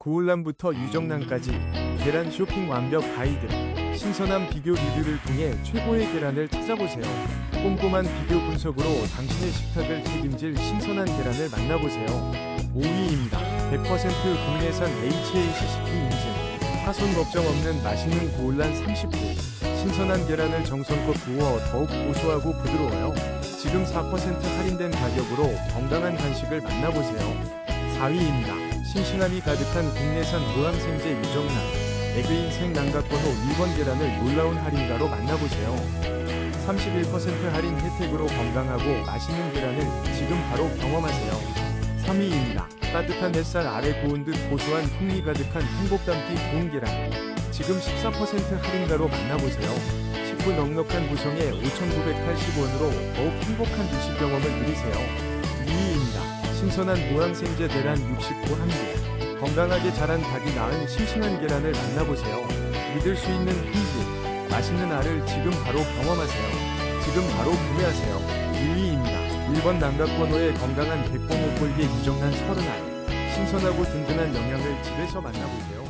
고울람부터 유정란까지 계란 쇼핑 완벽 가이드 신선한 비교 리뷰를 통해 최고의 계란을 찾아보세요. 꼼꼼한 비교 분석으로 당신의 식탁을 책임질 신선한 계란을 만나보세요. 5위입니다. 100% 국내산 HACCP 인증 파손 걱정 없는 맛있는 고울란 30호 신선한 계란을 정성껏 구워 더욱 고소하고 부드러워요. 지금 4% 할인된 가격으로 건강한 간식을 만나보세요. 4위입니다. 싱싱함이 가득한 국내산 무항생제 유정란 에그인생 난각번호 1번 계란을 놀라운 할인가로 만나보세요. 31% 할인 혜택으로 건강하고 맛있는 계란을 지금 바로 경험하세요. 3위입니다. 따뜻한 햇살 아래 구운 듯 고소한 풍미 가득한 행복 담기 구운 계란. 지금 14% 할인가로 만나보세요. 10분 넉넉한 구성에 5,980원으로 더욱 행복한 주식 경험을 누리세요. 2위입니다. 신선한 무항생제 계란 69 한개. 건강하게 자란 닭이 낳은 싱싱한 계란을 만나보세요. 믿을 수 있는 품질, 맛있는 알을 지금 바로 경험하세요. 지금 바로 구매하세요. 1위입니다. 1번 남각번호의 건강한 백봉 오골계 유정란 30알. 신선하고 든든한 영양을 집에서 만나보세요.